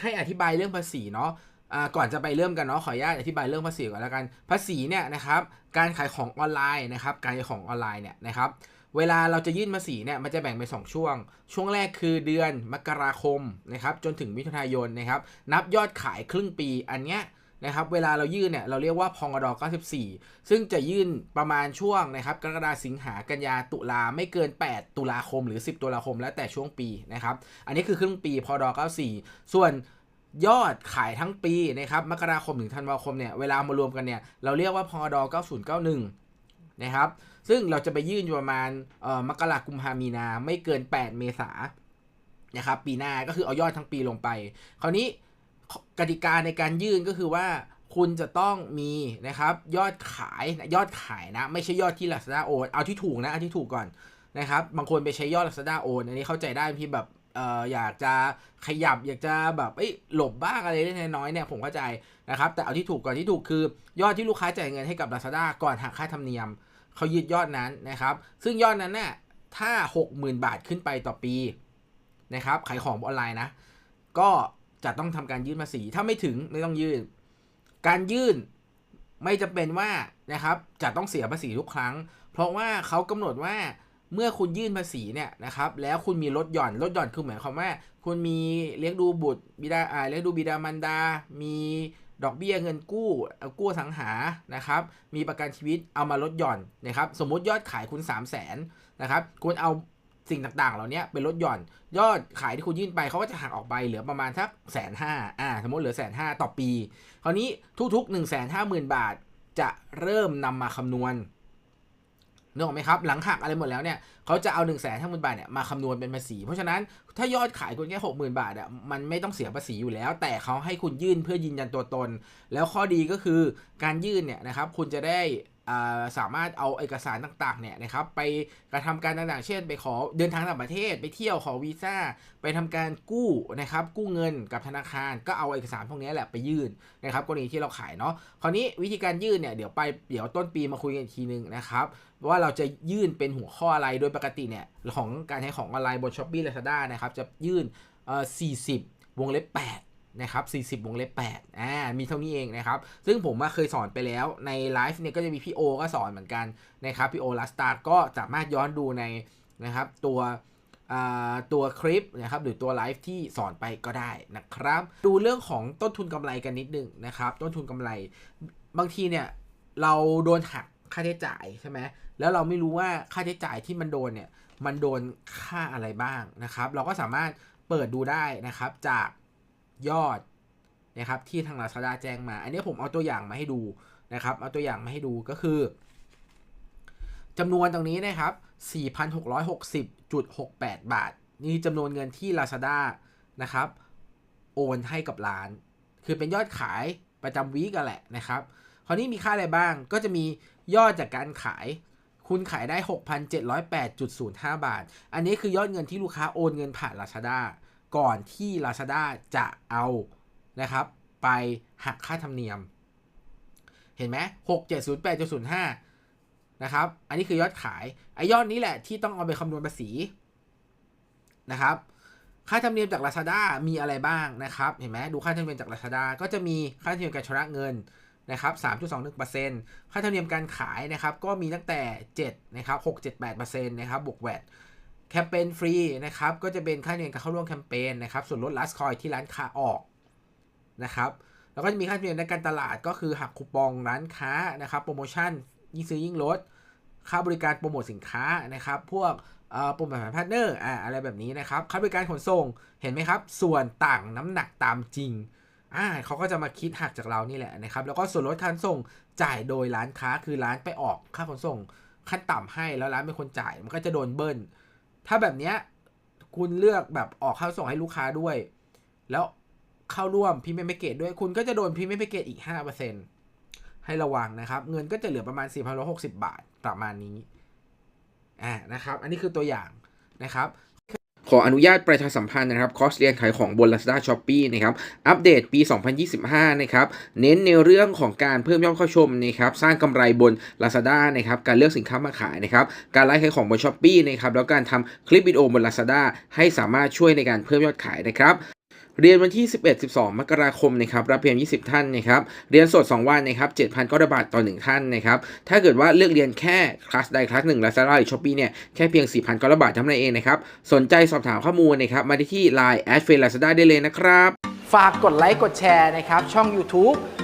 ให้อธิบายเรื่องภาษีเนาะก่อนจะไปเริ่มกันเนาะขออนุญาตอธิบายเรื่องภาษีก่อนแล้วกัน ภาษีเนี่ยนะครับการขายของออนไลน์นะครับการขายของออนไลน์เนี่ยนะครับเวลาเราจะยื่นภาษีเนี่ยมันจะแบ่งเป็นสองช่วง ช่วงแรกคือเดือนมกราคมนะครับจนถึงมิถุนายนนะครับนับยอดขายครึ่งปีอันเนี้ย นะครับเวลาเรายื่นเนี่ยเราเรียกว่าพองอด94 ซึ่งจะยื่นประมาณช่วงนะครับกรกฎาสิงหากันยาตุลาไม่เกิน 8 ตุลาคมหรือ 10 ตุลาคม แล้วแต่ช่วงปีนะครับอันนี้คือครึ่งปีพอดอ94 ส่วนยอดขายทั้งปีนะครับมกราคมถึงธันวาคมเนี่ยเวลามารวมกันเนี่ยเราเรียกว่าพอดอ9091นะครับ ซึ่งเราจะไปยื่นอยู่ประมาณเอ่อมกรากุมภามีนาไม่เกิน 8 เมษานะครับ ปีหน้าก็คือเอายอดทั้งปีลงไป คราวนี้ กติกาในการยื่นก็คือว่าคุณจะต้องมีนะครับยอดขายยอดขายนะ ไม่ใช่ยอดที่ Lazada โอนเอาที่ถูกนะเอาที่ถูกก่อนนะครับบางคนไปใช้ยอด Lazada โอนอันนี้เข้าใจได้ที่แบบเอออยากจะขยับอยากจะแบบเอ้ยหลบบ้างอะไรเล็กน้อยเนี่ยผมเข้าใจนะครับแต่เอาที่ถูกก่อนที่ถูกคือ ยอดที่ลูกค้าจ่ายเงินให้กับ Lazada ก่อนหักค่าธรรมเนียมเขายึดยอดนั้นนะครับ ซึ่งยอดนั้นน่ะถ้า 60,000 บาทขึ้นไปต่อปีนะครับขายของออนไลน์นะ ก็ จะต้องทำการยื่นภาษี ถ้าไม่ถึงไม่ต้องยื่น การยื่นไม่จำเป็นว่านะครับจะต้องเสียภาษีทุกครั้ง เพราะว่าเขากำหนดว่าเมื่อคุณยื่นภาษีเนี่ยนะครับแล้วคุณมีลดหย่อนลดหย่อนคือหมายความว่า คุณมีเลี้ยงดูบุตรบิดาเลี้ยงดูบิดามารดา มีดอกเบี้ยเงินกู้เอากู้สังหานะครับมีประกันชีวิตเอามาลดหย่อนนะครับสมมุติยอดขายคุณ 3 0 0 0 0นนะครับคุณเอา สิ่งต่างๆ เหล่านี้เป็นลดหย่อน ยอดขายที่คุณยื่นไปเขาก็จะหักออกไปเหลือประมาณสักแสนห้าอ่าสมมติเหลือแสนห้าต่อปี คราวนี้ทุกๆ1นึ่งแสนห้าหมื่นบาทจะเริ่มนำมาคำนวณนึกออกไหมครับ หลังหักอะไรหมดแล้วเนี่ย เขาจะเอา1นึ่งแสนห้าหมื่นบาทเนี่ยมาคำนวณเป็นภาษี เพราะฉะนั้นถ้ายอดขายคุณแค่หกหมื่นบาทอะมันไม่ต้องเสียภาษีอยู่แล้ว แต่เขาให้คุณยื่นเพื่อยืนยันตัวตน แล้วข้อดีก็คือการยื่นเนี่ยนะครับคุณจะได้สามารถเอาเอกสารต่างๆเนี่ยนะครับไปกระทำการต่างๆ เช่น ไปขอเดินทางต่างประเทศ ไปเที่ยวขอวีซ่า ไปทำการกู้นะครับกู้เงินกับธนาคาร ก็เอาเอกสารพวกนี้แหละไปยื่นนะครับกรณีที่เราขายเนาะคราวนี้วิธีการยื่นเนี่ยเดี๋ยวไปเดี๋ยวต้นปีมาคุยกันอีกทีนึงนะครับว่าเราจะยื่นเป็นหัวข้ออะไรโดยปกติเนี่ยของการใช้ของออนไลน์บน s h อ p e e Lazada นะครับจะยื่นเอ่อ40 วงเล็บ 8นะครับ40 วงเล็บ8อ่า มีเท่านี้เองนะครับ ซึ่งผมเคยสอนไปแล้วในไลฟ์เนี่ยก็จะมีพี่โอก็สอนเหมือนกันนะครับ พี่โอลาสตาร์ก็สามารถย้อนดูในนะครับตัวตัวคลิปนะครับหรือตัวไลฟ์ที่สอนไปก็ได้นะครับ ดูเรื่องของต้นทุนกำไรกันนิดนึงนะครับ ต้นทุนกำไร บางทีเนี่ยเราโดนหักค่าใช้จ่ายใช่ไหม แล้วเราไม่รู้ว่าค่าใช้จ่ายที่มันโดนเนี่ยมันโดนค่าอะไรบ้างนะครับ เราก็สามารถเปิดดูได้นะครับจากยอดนะครับที่ทาง Lazada แจ้งมา อันนี้ผมเอาตัวอย่างมาให้ดูนะครับ เอาตัวอย่างมาให้ดูก็คือจำนวนตรงนี้นะครับ 4,660.68 บาท นี่จำนวนเงินที่ Lazada นะครับ โอนให้กับร้าน คือเป็นยอดขายประจำวีกันแหละนะครับ คราวนี้มีค่าอะไรบ้าง ก็จะมียอดจากการขาย คุณขายได้ 6,708.05 บาท อันนี้คือยอดเงินที่ลูกค้าโอนเงินผ่าน Lazada ก่อนที่ Lazada จะเอานะครับ ไปหักค่าธรรมเนียม เห็นไหม6,708.05 นะครับ อันนี้คือยอดขายไอยอดนี้แหละที่ต้องเอาไปคำนวณภาษีนะครับค่าธรรมเนียมจาก Lazada มีอะไรบ้างนะครับ เห็นไหมดูค่าธรรมเนียมจาก Lazada ก็จะมีค่าธรรมเนียมการชำระเงิน นะครับ 3.21%ค่าธรรมเนียมการขายนะครับก็มีตั้งแต่7นะครับ6-7-8%นะครับบวกแวดแคมเปญฟรีนะครับก็จะเป็นค่าธรรมเนียมการเข้าร่วมแคมเปญนะครับส่วนลดลัสคอยที่ร้านค้าออกนะครับแล้วก็จะมีค่าธรรมเนียมในการตลาดก็คือหักคูปองร้านค้านะครับโปรโมชั่นยิ่งซื้อยิ่งลด ค่าบริการโปรโมทสินค้านะครับพวกโปรโมทพาร์ทเนอร์อ่าอะไรแบบนี้นะครับค่าบริการขนส่งเห็นไหมครับ ส่วนต่างน้ำหนักตามจริง อ่าเขาก็จะมาคิดหักจากเรานี่แหละนะครับ แล้วก็ส่วนลดการส่งจ่ายโดยร้านค้าคือร้านไปออกค่าขนส่งขั้นต่ำให้แล้วร้านเป็นคนจ่ายมันก็จะโดนเบิ้ล ถ้าแบบเนี้ยคุณเลือกแบบออกค่าส่งให้ลูกค้าด้วย แล้วเข้าร่วมพรีเมียมแพ็กเกจด้วยคุณก็จะโดนพรีเมียมแพ็กเกจอีก 5%ให้ระวังนะครับ เงินก็จะเหลือประมาณ 4,160 บาทประมาณนี้อ่านะครับ อันนี้คือตัวอย่างนะครับ ขออนุญาตประชาสัมพันธ์นะครับคอร์สเรียนขายของบน Lazada s h o p e e นะครับ อัปเดตปี 2025 นะครับ เน้นในเรื่องของการเพิ่มยอดเข้าชมนะครับ สร้างกำไรบน Lazada นะครับ การเลือกสินค้ามาขายนะครับ การไลฟ์ขายของบน s h o p e e นะครับ แล้วการทำคลิปวิดีโอบน Lazada ให้สามารถช่วยในการเพิ่มยอดขายนะครับ เรียนวันที่ 11-12 มกราคมนะครับรับเพียง 20 ท่านนะครับเรียนสด 2 วันนะครับ 7,000 ก็บาทต่อ 1 ท่านนะครับถ้าเกิดว่าเลือกเรียนแค่คลาสใดคลาสหนึ่งลาซาล่าหรือช้อปปี้เนี่ยแค่เพียง 4,000 ก็บาทเท่านั้นเองนะครับสนใจสอบถามข้อมูลนะครับมาที่ที่ Line แอดเฟร Lazada ได้เลยนะครับ ฝากกดไลค์กดแชร์นะครับช่อง YouTube